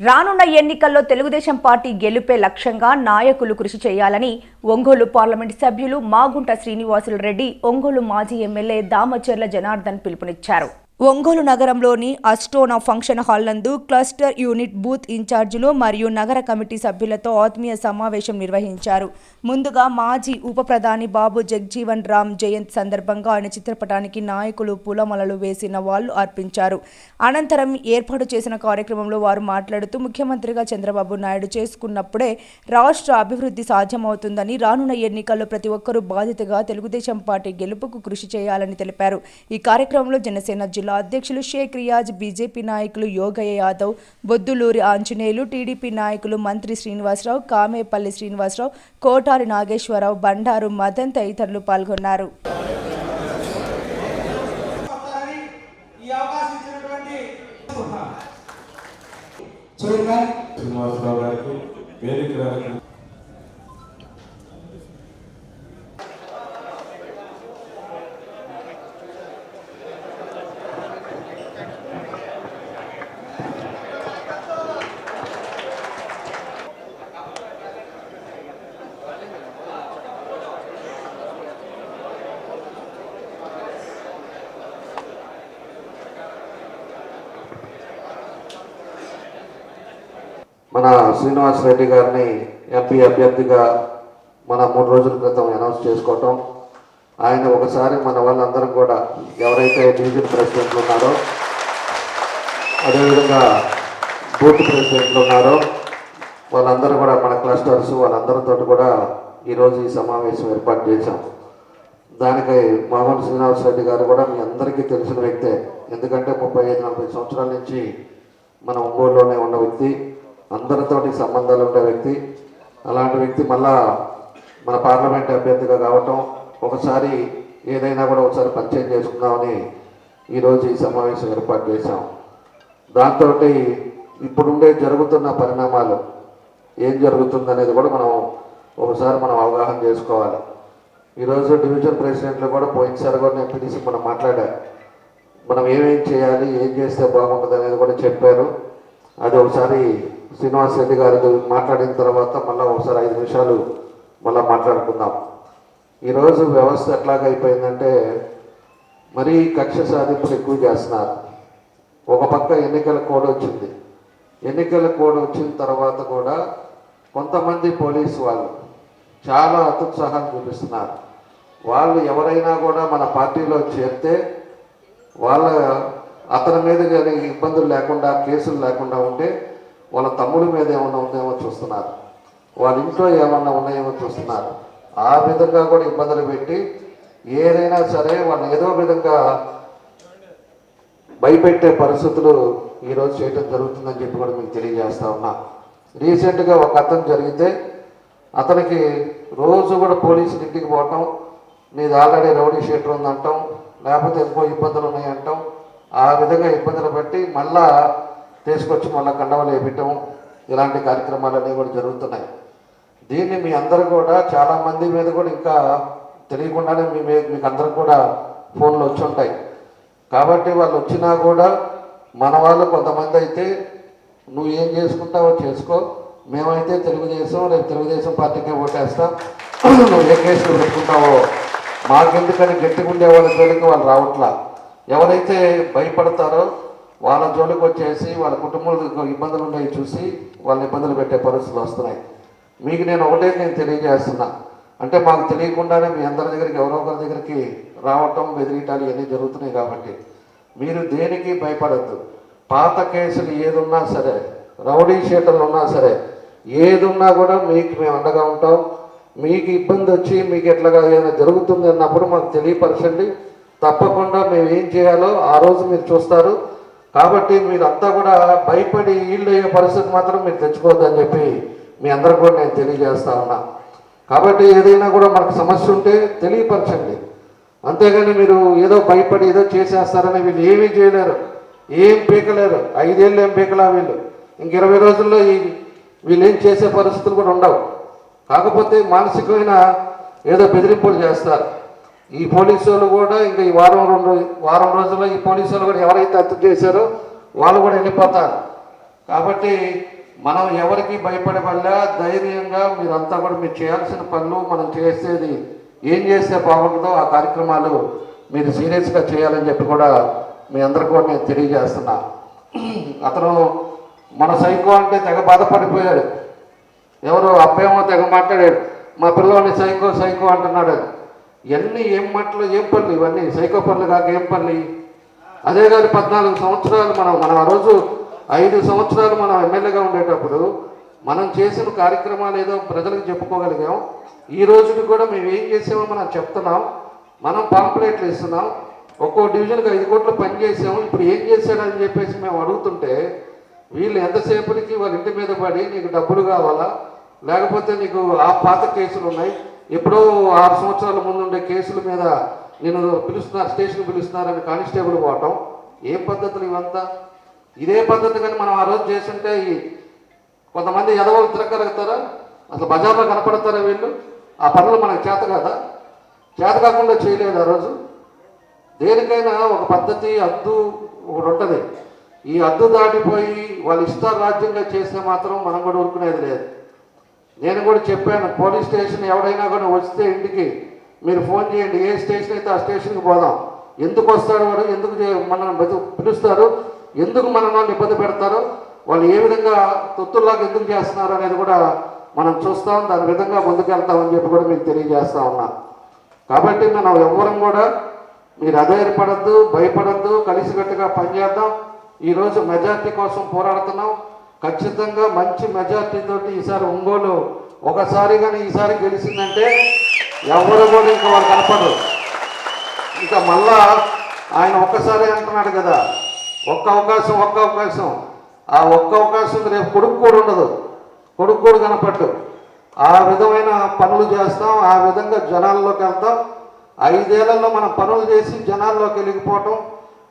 రానున్న ఎన్నికల్లో తెలుగుదేశం పార్టీ గెలుపే లక్ష్యంగా నాయకులు కృషి చేయాలని ఒంగోలు పార్లమెంట్ సభ్యులు మాగుంట శ్రీనివాసులు రెడ్డి ఒంగోలు మాజీ ఎమ్మెల్యే దామచర్ల జనార్దన్ పిలుపునిచ్చారు. ఒంగోలు నగరంలోని అస్టోనా ఫంక్షన్ హాల్ నందు క్లస్టర్ యూనిట్ బూత్ ఇన్ఛార్జీలు మరియు నగర కమిటీ సభ్యులతో ఆత్మీయ సమావేశం నిర్వహించారు. ముందుగా మాజీ ఉప ప్రధాని బాబు జగ్జీవన్ రామ్ జయంతి సందర్భంగా ఆయన చిత్రపటానికి నాయకులు పూలమలలు వేసిన వాళ్ళు అర్పించారు. అనంతరం ఏర్పాటు చేసిన కార్యక్రమంలో వారు మాట్లాడుతూ ముఖ్యమంత్రిగా చంద్రబాబు నాయుడు చేసుకున్నప్పుడే రాష్ట్ర అభివృద్ధి సాధ్యమవుతుందని రానున్న ఎన్నికల్లో ప్రతి ఒక్కరూ బాధ్యతగా తెలుగుదేశం పార్టీ గెలుపుకు కృషి చేయాలని తెలిపారు. ఈ కార్యక్రమంలో జనసేన జిల్లా అధ్యక్షులు షేక్ రియాజ్ బీజేపీ నాయకులు యోగయ్య యాదవ్ బొద్దులూరి ఆంజనేయులు టీడీపీ నాయకులు మంత్రి శ్రీనివాసరావు కామేపల్లి శ్రీనివాసరావు కోటారి నాగేశ్వరరావు బండారు మదన్ తదితరులు పాల్గొన్నారు. శ్రీనివాసరావు గారికి వేదిక మన శ్రీనివాస్ రెడ్డి గారిని ఎంపీ అభ్యర్థిగా మన మూడు రోజుల క్రితం అనౌన్స్ చేసుకోవటం. ఆయన ఒకసారి మన వాళ్ళందరం కూడా ఎవరైతే డివిజన్ ప్రెసిడెంట్లు ఉన్నారో అదేవిధంగా బూత్ ప్రెసిడెంట్లు ఉన్నారో వాళ్ళందరూ కూడా మన క్లస్టర్స్ వాళ్ళందరితో కూడా ఈరోజు ఈ సమావేశం ఏర్పాటు చేశాం. దానికి మామూలు శ్రీనివాస్ రెడ్డి గారు కూడా మీ అందరికీ తెలిసిన వ్యక్తే. ఎందుకంటే ముప్పై ఐదు నలభై సంవత్సరాల నుంచి మన ఒంగోలులోనే ఉన్న వ్యక్తి. అందరితోటి సంబంధాలు ఉండే వ్యక్తి. అలాంటి వ్యక్తి మళ్ళా మన పార్లమెంట్ అభ్యర్థిగా కావటం ఒకసారి ఏదైనా కూడా ఒకసారి పరిచయం చేసుకుందామని ఈరోజు ఈ సమావేశం ఏర్పాటు చేశాం. దాంతో ఇప్పుడుండే జరుగుతున్న పరిణామాలు ఏం జరుగుతుంది అనేది కూడా మనం ఒకసారి మనం అవగాహన చేసుకోవాలి. ఈరోజు డివిజన్ ప్రెసిడెంట్లు కూడా పోయినసారి కూడా నేను పిలిచి మనం మాట్లాడా మనం ఏమేం చేయాలి ఏం చేస్తే బాగుంటుంది అనేది కూడా చెప్పారు. అది ఒకసారి శ్రీనివాస్ రెడ్డి గారు మాట్లాడిన తర్వాత మళ్ళీ ఒకసారి ఐదు నిమిషాలు మళ్ళీ మాట్లాడుకుందాం. ఈరోజు వ్యవస్థ ఎట్లాగా అయిపోయిందంటే మరీ కక్ష సాధింపులు ఎక్కువ చేస్తున్నారు. ఒక పక్క ఎన్నికల కోడ్ వచ్చింది. ఎన్నికల కోడ్ వచ్చిన తర్వాత కూడా కొంతమంది పోలీసు వాళ్ళు చాలా అత్యుత్సాహం చూపిస్తున్నారు. వాళ్ళు ఎవరైనా కూడా మన పార్టీలో చేరితే వాళ్ళ అతని మీద కానీ ఇబ్బందులు లేకుండా కేసులు లేకుండా ఉంటే వాళ్ళ తమ్ముడి మీద ఏమన్నా ఉన్నాయేమో చూస్తున్నారు. వాళ్ళ ఇంట్లో ఏమన్నా ఉన్నాయేమో చూస్తున్నారు. ఆ విధంగా కూడా ఇబ్బందులు పెట్టి ఏదైనా సరే వాళ్ళని ఏదో విధంగా భయపెట్టే పరిస్థితులు ఈరోజు చేయడం జరుగుతుందని చెప్పి కూడా మీకు తెలియజేస్తా ఉన్నా. రీసెంట్గా ఒక అతను జరిగితే అతనికి రోజు కూడా పోలీసులు ఇంటికి పోవటం నీది ఆల్రెడీ రౌడీ షీటర్ ఉందంటాం లేకపోతే ఎక్కువ ఇబ్బందులు ఉన్నాయంటాం. ఆ విధంగా ఇబ్బందులు బట్టి మళ్ళా తీసుకొచ్చి మళ్ళీ కండవలు వేయటం ఇలాంటి కార్యక్రమాలన్నీ కూడా జరుగుతున్నాయి. దీన్ని మీ అందరూ కూడా చాలామంది మీద కూడా ఇంకా తెలియకుండానే మీ మీకు అందరూ కూడా ఫోన్లు వచ్చి ఉంటాయి. కాబట్టి వాళ్ళు వచ్చినా కూడా మన వాళ్ళు కొంతమంది అయితే నువ్వు ఏం చేసుకుంటావో చేసుకో. మేమైతే తెలుగుదేశం రేపు తెలుగుదేశం పార్టీకే ఓటేస్తాం. నువ్వు ఏ కేసులు పెట్టుకుంటావో. మాకెందుకని గట్టిగా ఉండే వాళ్ళ జోలికి వాళ్ళు రావట్లా. ఎవరైతే భయపడతారో వాళ్ళ జోలికి వచ్చేసి వాళ్ళ కుటుంబంలో ఇబ్బందులు ఉన్నాయి చూసి వాళ్ళని ఇబ్బందులు పెట్టే పరిస్థితులు వస్తున్నాయి. మీకు నేను ఒకటే నేను తెలియజేస్తున్నా. అంటే మాకు తెలియకుండానే మీ అందరి దగ్గరికి ఎవరో ఒకరి దగ్గరికి రావటం బెదిరియటాలు ఇవన్నీ జరుగుతున్నాయి కాబట్టి. మీరు దేనికి భయపడద్దు. పాత కేసులు ఏదున్నా సరే రౌడీ షీటర్లు ఉన్నా సరే ఏదున్నా కూడా మీకు మేము అండగా ఉంటాం. మీకు ఇబ్బంది వచ్చి మీకు ఎట్లాగా ఏదైనా జరుగుతుంది అన్నప్పుడు మాకు తెలియపరచండి. తప్పకుండా మేము ఏం చేయాలో ఆ రోజు మీరు చూస్తారు. కాబట్టి మీరంతా కూడా భయపడి ఈళ్ళు అయ్యే పరిస్థితి మాత్రం మీరు తెచ్చుకోవద్దని చెప్పి మీ అందరికి కూడా నేను తెలియజేస్తా ఉన్నా. కాబట్టి ఏదైనా కూడా మనకు సమస్య ఉంటే తెలియపరచండి. అంతేగాని మీరు ఏదో భయపడి ఏదో చేసేస్తారని వీళ్ళు ఏమీ చేయలేరు. ఏం పీకలేరు. ఐదేళ్ళు ఏం పీకలా వీళ్ళు. ఇంక ఇరవై రోజుల్లో ఈ వీళ్ళు ఏం చేసే పరిస్థితులు కూడా ఉండవు. కాకపోతే మానసికమైన ఏదో బెదిరింపులు చేస్తారు. ఈ పోలీసు వాళ్ళు కూడా ఇంకా ఈ వారం రెండు వారం రోజుల్లో ఈ పోలీసు వాళ్ళు కూడా ఎవరైతే హత్య చేశారో వాళ్ళు కూడా వెళ్ళిపోతారు. కాబట్టి మనం ఎవరికి భయపడే వల్ల ధైర్యంగా మీరంతా కూడా మీరు చేయాల్సిన పనులు మనం చేసేది ఏం చేస్తే బాగుంటుందో ఆ కార్యక్రమాలు మీరు సీరియస్గా చేయాలని చెప్పి కూడా మీ అందరికీ కూడా నేను తెలియజేస్తున్నా. అతను మన సైకో అంటే తెగ బాధపడిపోయాడు. ఎవరు అబ్బేమో తెగ మాట్లాడాడు. మా పిల్లవాడిని సైకో సైకో అంటున్నాడు. ఇవన్నీ ఏం మాటలు ఏం పనులు ఇవన్నీ? సైకో పనులు కాక ఏం పనులు? అదే కాదు పద్నాలుగు సంవత్సరాలు మనం మనం ఆ రోజు ఐదు సంవత్సరాలు మనం ఎమ్మెల్యేగా ఉండేటప్పుడు మనం చేసిన కార్యక్రమాలు ఏదో ప్రజలకు చెప్పుకోగలిగాం. ఈ రోజుకి కూడా మేము ఏం చేసామో మనం చెప్తున్నాం. మనం పాంప్లెట్లు ఇస్తున్నాం ఒక్కో డివిజన్కి ఐదు కోట్లు పని చేసాము. ఇప్పుడు ఏం చేశాడని చెప్పేసి మేము అడుగుతుంటే వీళ్ళు ఎంతసేపటికి వాళ్ళ ఇంటి మీద పడి నీకు డబ్బులు కావాలా? లేకపోతే నీకు ఆ పాత కేసులు ఉన్నాయి. ఎప్పుడో ఆరు సంవత్సరాల ముందు ఉండే కేసుల మీద నేను పిలుస్తున్నారు స్టేషన్ పిలుస్తున్నారని కానిస్టేబుల్ పోవటం ఏం పద్ధతులు ఇవంతా? ఇదే పద్ధతి కానీ మనం ఆ రోజు చేస్తుంటే ఈ కొంతమంది ఎదవలు తిరగలుగుతారా అసలు బజార్లో కనపడతారా వీళ్ళు? ఆ పనులు మనకు చేత కదా? చేత కాకుండా చేయలేదు ఆ రోజు. దేనికైనా ఒక పద్ధతి అద్దు ఒకటి ఉంటుంది. ఈ అద్దు దాటిపోయి వాళ్ళ ఇష్ట రాజ్యంగా చేస్తే మాత్రం మనం కూడా ఊరుకునేది లేదు. నేను కూడా చెప్పాను పోలీస్ స్టేషన్ ఎవడైనా కూడా వస్తే ఇంటికి మీరు ఫోన్ చేయండి ఏ స్టేషన్ అయితే ఆ స్టేషన్కి పోదాం. ఎందుకు వస్తారు వాడు ఎందుకు మనల్ని పిలుస్తారు? ఎందుకు మనల్ని ఇబ్బంది పెడతారు? వాళ్ళు ఏ విధంగా తొత్తుల్లాగా ఎందుకు చేస్తున్నారు అనేది కూడా మనం చూస్తాం దాని విధంగా ముందుకెళ్తామని చెప్పి కూడా మీకు తెలియజేస్తా ఉన్నా. కాబట్టి మనం ఎవ్వరం కూడా మీరు అధైర్యపడద్దు భయపడద్దు కలిసికట్టుగా పనిచేద్దాం. ఈరోజు మెజార్టీ కోసం పోరాడుతున్నాం. ఖచ్చితంగా మంచి మెజార్టీతో ఈసారి ఒంగోలు ఒకసారి కానీ ఈసారి గెలిచిందంటే ఎవరు కూడా ఇంకా వాళ్ళు కనపడరు. ఇంకా మళ్ళా ఆయన ఒక్కసారి అంటున్నాడు కదా ఒక్క అవకాశం ఒక్క అవకాశం. ఆ ఒక్క అవకాశం రేపు కొడుకు కూడా ఉండదు. కొడుకు కూడా కనపడ్డు. ఆ విధమైన పనులు చేస్తాం ఆ విధంగా జనాల్లోకి వెళ్తాం. ఐదేళ్ళలో మనం పనులు చేసి జనాల్లోకి వెళ్ళిపోవటం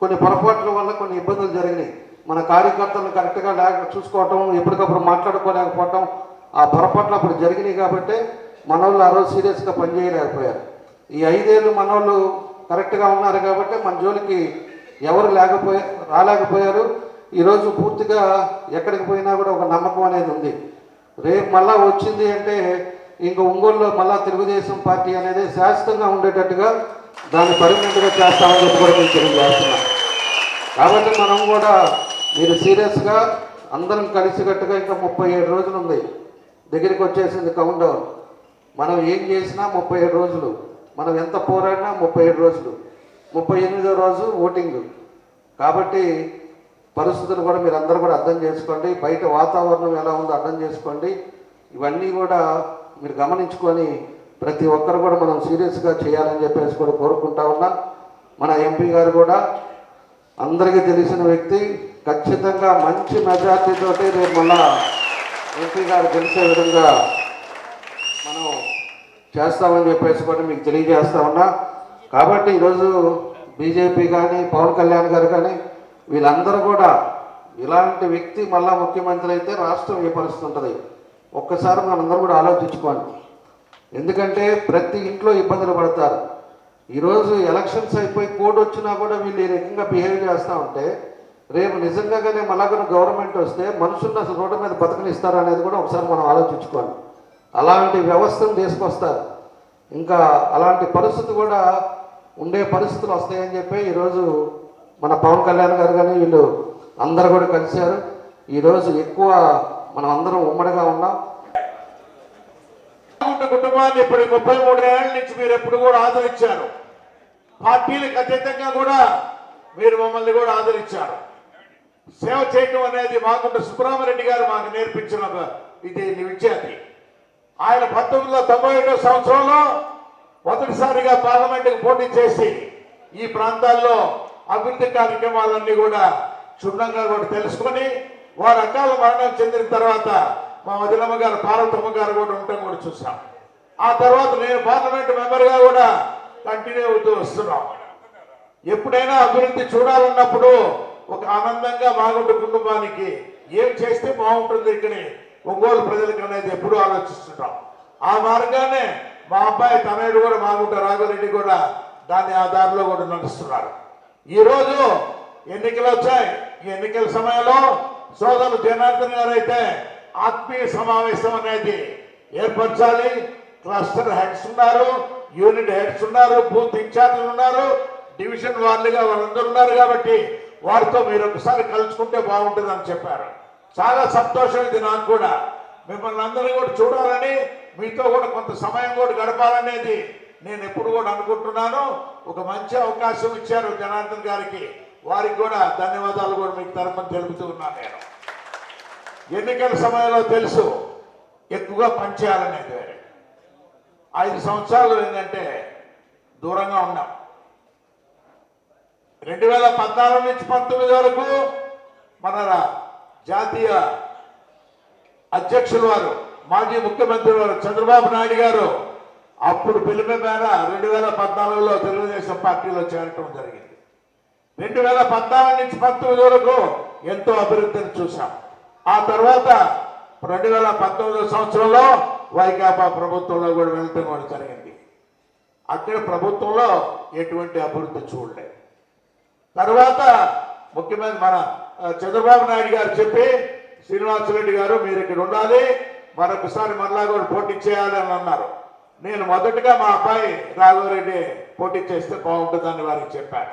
కొన్ని పొరపాట్ల వల్ల కొన్ని ఇబ్బందులు జరిగినాయి. మన కార్యకర్తలను కరెక్ట్గా లేక చూసుకోవటం ఎప్పటికప్పుడు మాట్లాడుకోలేకపోవటం ఆ పొరపాట్లు అప్పుడు జరిగినాయి కాబట్టి మన వాళ్ళు ఆ రోజు సీరియస్గా పనిచేయలేకపోయారు ఈ ఐదేళ్ళు మన వాళ్ళు కరెక్ట్గా ఉన్నారు కాబట్టి మన జోలికి ఎవరు లేకపోయా రాలేకపోయారు. ఈరోజు పూర్తిగా ఎక్కడికి పోయినా కూడా ఒక నమ్మకం అనేది ఉంది. రేపు మళ్ళా వచ్చింది అంటే ఇంక ఒంగోలులో మళ్ళా తెలుగుదేశం పార్టీ అనేది శాశ్వతంగా ఉండేటట్టుగా దాన్ని పరిమితంగా చేస్తామని చెప్పి కూడా మేము తెలియజేస్తున్నాం కాబట్టి మనం కూడా మీరు సీరియస్గా అందరం కలిసికట్టుగా ఇంకా ముప్పై ఏడు రోజులు ఉంది దగ్గరికి వచ్చేసింది కౌంట్ డౌన్ మనం ఏం చేసినా ముప్పై ఏడు రోజులు. మనం ఎంత పోరాడినా ముప్పై ఏడు రోజులు. ముప్పై ఎనిమిదో రోజు ఓటింగ్. కాబట్టి పరిస్థితులు కూడా మీరు అందరూ కూడా అర్థం చేసుకోండి. బయట వాతావరణం ఎలా ఉందో అర్థం చేసుకోండి. ఇవన్నీ కూడా మీరు గమనించుకొని ప్రతి ఒక్కరు కూడా మనం సీరియస్గా చేయాలని చెప్పేసి కూడా కోరుకుంటా ఉన్నా. మన ఎంపీ గారు కూడా అందరికీ తెలిసిన వ్యక్తి. ఖచ్చితంగా మంచి మెజార్టీతోటి రేపు మళ్ళా ఎంపీ గారు గెలిచే విధంగా మనం చేస్తామని చెప్పేసి కూడా మీకు తెలియజేస్తా ఉన్నా. కాబట్టి ఈరోజు బీజేపీ కానీ పవన్ కళ్యాణ్ గారు కానీ వీళ్ళందరూ కూడా ఇలాంటి వ్యక్తి మళ్ళా ముఖ్యమంత్రి అయితే రాష్ట్రం ఏ పరిస్థితి ఉంటుంది ఒక్కసారి మనందరం కూడా ఆలోచించుకోండి. ఎందుకంటే ప్రతి ఇంట్లో ఇబ్బందులు పడతారు. ఈరోజు ఎలక్షన్స్ అయిపోయి కోడ్ వచ్చినా కూడా వీళ్ళు ఈ రకంగా బిహేవ్ చేస్తూ ఉంటే రేపు నిజంగానే మళ్ళా గవర్నమెంట్ వస్తే మనుషులను అసలు రోడ్డు మీద బతకనిస్తారా అనేది కూడా ఒకసారి మనం ఆలోచించుకోండి అలాంటి వ్యవస్థను తీసుకొస్తారు. ఇంకా అలాంటి పరిస్థితి కూడా ఉండే పరిస్థితులు వస్తాయని చెప్పి ఈరోజు మన పవన్ కళ్యాణ్ గారు కానీ వీళ్ళు అందరు కూడా కలిశారు. ఈరోజు ఎక్కువ మనం అందరం ఉమ్మడిగా ఉన్నాం. కుటుంబాన్ని ఇప్పుడు ముప్పై మూడు ఏళ్ళ నుంచి మీరు ఎప్పుడు కూడా ఆదరించారు. పార్టీలకు అతీతంగా కూడా మీరు మమ్మల్ని కూడా ఆదరించారు. సేవ చేయటం అనేది మాకుంట సుబ్రహ్మరెడ్డి గారు మాకు నేర్పించిన ఇది విద్యార్థి ఆయన పంతొమ్మిది వందల తొంభై ఒకటో సంవత్సరంలో మొదటిసారిగా పార్లమెంటుకు పోటీ చేసి ఈ ప్రాంతాల్లో అభివృద్ధి కార్యక్రమాలన్నీ కూడా క్షుణ్ణంగా కూడా తెలుసుకొని వారు అకాల మరణం చెందిన తర్వాత మా వదిలమ్మ గారు పార్వతమ్మ గారు కూడా ఉండటం కూడా చూసాం ఆ తర్వాత నేను పార్లమెంట్ మెంబర్గా కూడా కంటిన్యూ అవుతూ వస్తున్నాం. ఎప్పుడైనా అభివృద్ధి చూడాలన్నప్పుడు ఒక ఆనందంగా మాగుంట కుటుంబానికి. ఏం చేస్తే బాగుంటుంది ఇక్కడి ఒంగోలు ప్రజలకు అనేది ఎప్పుడూ ఆలోచిస్తుంటాం. ఆ మార్గానే మా అబ్బాయి తనయుడు కూడా మాగుంట రాఘవరెడ్డి కూడా దాన్ని ఆ దారిలో కూడా నడుస్తున్నారు. ఈ రోజు ఎన్నికలు వచ్చాయి. ఈ ఎన్నికల సమయంలో సోదరులు జనార్దన్ గారు అయితే ఆత్మీయ సమావేశం అనేది ఏర్పరచాలి. క్లస్టర్ హెడ్స్ ఉన్నారు యూనిట్ హెడ్స్ ఉన్నారు బూత్ ఇన్ఛార్జీలు ఉన్నారు డివిజన్ వాళ్ళుగా వాళ్ళందరూ ఉన్నారు కాబట్టి వారితో మీరు ఒకసారి కలుసుకుంటే బాగుంటుందని చెప్పారు. చాలా సంతోషం ఇది నాకు కూడా. మిమ్మల్ని అందరినీ కూడా చూడాలని మీతో కూడా కొంత సమయం కూడా గడపాలనేది నేను ఎప్పుడు కూడా అనుకుంటున్నాను. ఒక మంచి అవకాశం ఇచ్చారు జనార్దన్ గారికి. వారికి కూడా ధన్యవాదాలు కూడా మీకు తరపున తెలుపుతూ ఉన్నాను నేను. ఎన్నికల సమయంలో తెలుసు ఎక్కువగా పనిచేయాలనేది వేరే. ఐదు సంవత్సరాలు ఏంటంటే దూరంగా ఉన్నాం. రెండు వేల పద్నాలుగు నుంచి పంతొమ్మిది వరకు మన జాతీయ అధ్యక్షులు వారు మాజీ ముఖ్యమంత్రి వారు చంద్రబాబు నాయుడు గారు అప్పుడు పిలుపు మేర రెండు వేల పద్నాలుగులో తెలుగుదేశం పార్టీలో చేరటం జరిగింది. రెండు వేల పద్నాలుగు నుంచి పంతొమ్మిది వరకు ఎంతో అభివృద్ధిని చూశాం. ఆ తర్వాత రెండు వేల పంతొమ్మిదో సంవత్సరంలో వైకాపా ప్రభుత్వంలో కూడా వెళ్ళటం కూడా జరిగింది. అక్కడ ప్రభుత్వంలో ఎటువంటి అభివృద్ధి చూడలేదు. తర్వాత ముఖ్యమంత్రి మన చంద్రబాబు నాయుడు గారు చెప్పి శ్రీనివాసరెడ్డి గారు మీరు ఇక్కడ ఉండాలి మరొకసారి మరలా కూడా పోటీ చేయాలి అని అన్నారు. నేను మొదటగా మా అబ్బాయి రాఘవరెడ్డి పోటీ చేస్తే బాగుంటుందని వారికి చెప్పాను.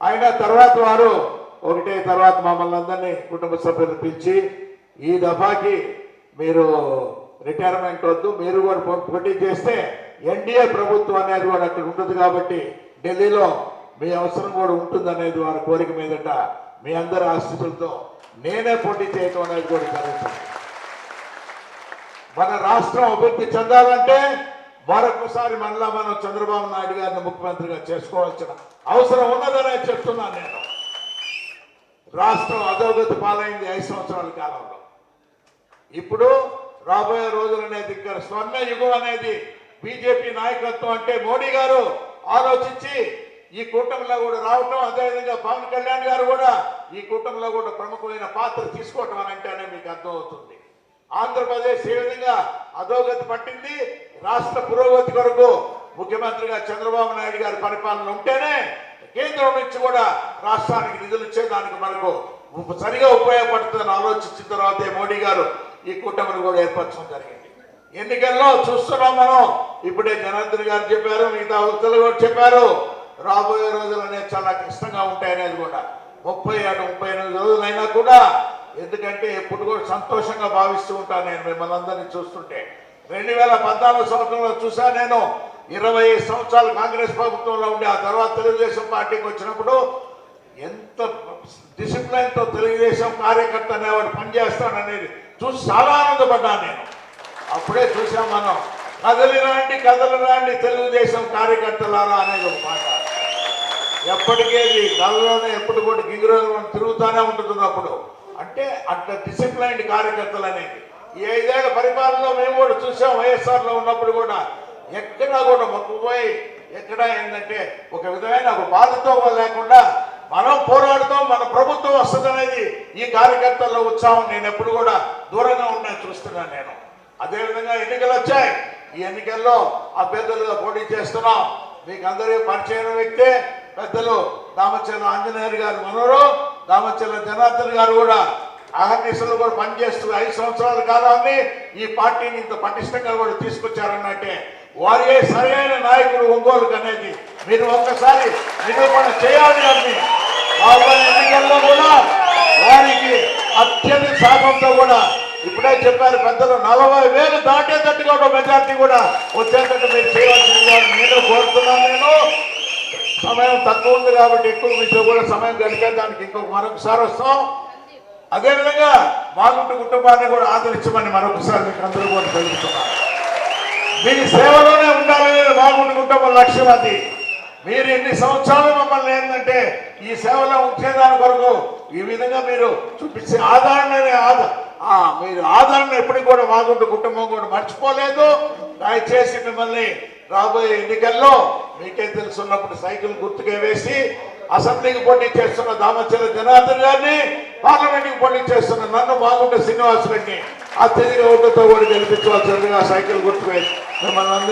అయినా తర్వాత వారు ఒకటే తర్వాత మమ్మల్ని అందరినీ కుటుంబ సభ్యులు పిలిచి ఈ దఫాకి మీరు రిటైర్మెంట్ వద్దు మీరు కూడా పో- పోటీ చేస్తే ఎన్డీఏ ప్రభుత్వం అనేది కూడా అక్కడ ఉంటుంది కాబట్టి ఢిల్లీలో మీ అవసరం కూడా ఉంటుందనేది వారి కోరిక మీదట మీ అందరి ఆశీస్సులతో నేనే పోటీ చేయటం అనేది కూడా జరుగుతుంది. మన రాష్ట్రం అభివృద్ధి చెందాలంటే మరొకసారి మళ్ళా మనం చంద్రబాబు నాయుడు గారిని ముఖ్యమంత్రిగా చేసుకోవాల్సిన అవసరం ఉన్నదనే చెప్తున్నాను నేను. రాష్ట్రం అధోగతి పాలైంది ఐదు సంవత్సరాల కాలంలో. ఇప్పుడు రాబోయే రోజులు అనేది ఇక్కడ స్వర్ణ యుగం అనేది బీజేపీ నాయకత్వం అంటే మోడీ గారు ఆలోచించి ఈ కూటమిలో కూడా రావటం అదేవిధంగా పవన్ కళ్యాణ్ గారు కూడా ఈ కూటమిలో కూడా ప్రముఖమైన పాత్ర తీసుకోవటం అని అంటేనే మీకు అర్థమవుతుంది. ఆంధ్రప్రదేశ్ ఏ విధంగా అధోగతి పట్టింది? రాష్ట్ర పురోగతి కొరకు ముఖ్యమంత్రిగా చంద్రబాబు నాయుడు గారి పరిపాలన ఉంటేనే కేంద్రం నుంచి కూడా రాష్ట్రానికి నిధులు ఇచ్చేదానికి మనకు సరిగా ఉపయోగపడుతుందని ఆలోచించిన తర్వాతే మోడీ గారు ఈ కూటమిని కూడా ఏర్పరచడం జరిగింది. ఎన్నికల్లో చూస్తున్నాం మనం. ఇప్పుడే జనార్దన్ గారు చెప్పారు మిగతా వ్యక్తులు కూడా చెప్పారు. రాబోయే రోజులు అనేది చాలా కష్టంగా ఉంటాయి అనేది కూడా. ముప్పై ఆరు ముప్పై ఎనిమిది రోజులైనా కూడా ఎందుకంటే ఎప్పుడు కూడా సంతోషంగా భావిస్తూ ఉంటాను నేను మిమ్మల్ని అందరినీ చూస్తుంటే. రెండు వేల పద్నాలుగు సంవత్సరంలో చూసా నేను ఇరవై సంవత్సరాలు కాంగ్రెస్ ప్రభుత్వంలో ఉండి ఆ తర్వాత తెలుగుదేశం పార్టీకి వచ్చినప్పుడు ఎంత డిసిప్లైన్తో తెలుగుదేశం కార్యకర్త అనేవాడు పనిచేస్తాడనేది చూసి చాలా ఆనందపడ్డాను నేను. అప్పుడే చూసాం మనం కదలి రాండి రాండి తెలుగుదేశం కార్యకర్తలారా అనేది ఒక మాట. ఎప్పటికేది కళ్ళలోనే ఎప్పుడు కూడా గింగిరోజు తిరుగుతూనే ఉంటుంది అప్పుడు. అంటే అట్లా డిసిప్లైన్డ్ కార్యకర్తలు అనేది ఈ ఐదేళ్ళ పరిపాలనలో మేము కూడా చూసాం వైఎస్ఆర్లో ఉన్నప్పుడు కూడా. ఎక్కడా కూడా మొక్కుపోయి ఎక్కడ ఏంటంటే ఒక విధమైన ఒక బాధతో లేకుండా మనం పోరాడుతాం మన ప్రభుత్వం వస్తుంది అనేది ఈ కార్యకర్తల్లో ఉత్సాహం నేను ఎప్పుడు కూడా దూరంగా ఉన్నా చూస్తున్నాను నేను. అదేవిధంగా ఎన్నికలు వచ్చాయి. ఈ ఎన్నికల్లో అభ్యర్థులుగా పోటీ చేస్తున్నాం. మీకు అందరూ పరిచయం వ్యక్తే పెద్దలు దామచర్ల ఆంజనేయులు గారు మనోరు దామచర్ల జనార్దన్ గారు కూడా అహర్నిశలు కూడా పనిచేస్తూ ఐదు సంవత్సరాల కాలాన్ని ఈ పార్టీని ఇంత పటిష్టంగా కూడా తీసుకొచ్చారన్నట్టే. వారి సరైన నాయకుడు ఒంగోలు అనేది మీరు ఒక్కసారి నిరూపణ చేయాలి అని. ఎన్నికల్లో కూడా వారికి అత్యధిక శాతంతో కూడా ఇప్పుడే చెప్పారు పెద్దలు నలభై వేలు దాటేటట్టుగా ఒక మెజార్టీ కూడా వచ్చేటట్టు మీరు చేయవలసిందిగా నేను కోరుతున్నాను నేను. సమయం తక్కువ ఉంది కాబట్టి ఎక్కువ మీతో కూడా సమయం గడిపేదానికి ఇంకొక మరొకసారి వస్తాం. అదేవిధంగా మాగుంటు కుటుంబాన్ని కూడా ఆదరించమని మరొకసారి మీకు అందరూ కూడా తెలుపుతున్నాను. మీ సేవలోనే ఉండాలనే మాగుంటు కుటుంబం లక్ష్యం అది. మీరు ఎన్ని సంవత్సరాలు మమ్మల్ని ఏంటంటే ఈ సేవలో ఉంచేదాని కొరకు ఈ విధంగా మీరు చూపించే ఆదరణనే ఆద మీరు ఆదరణ ఎప్పటికి కూడా మాగుంటు కుటుంబం కూడా మర్చిపోలేదు. దయచేసి మిమ్మల్ని రాబోయే ఎన్నికల్లో మీకే తెలుసున్నప్పుడు సైకిల్ గుర్తుకే వేసి అసెంబ్లీకి పోటీ చేస్తున్న దామచల జనార్దన్ గారిని పార్లమెంట్కి పోటీ చేస్తున్న నన్ను మాగుంట ఆ అత్యధిక ఓటుతో కూడా గెలిపించవలసిందిగా సైకిల్ గుర్తుకు వేసి మిమ్మల్ని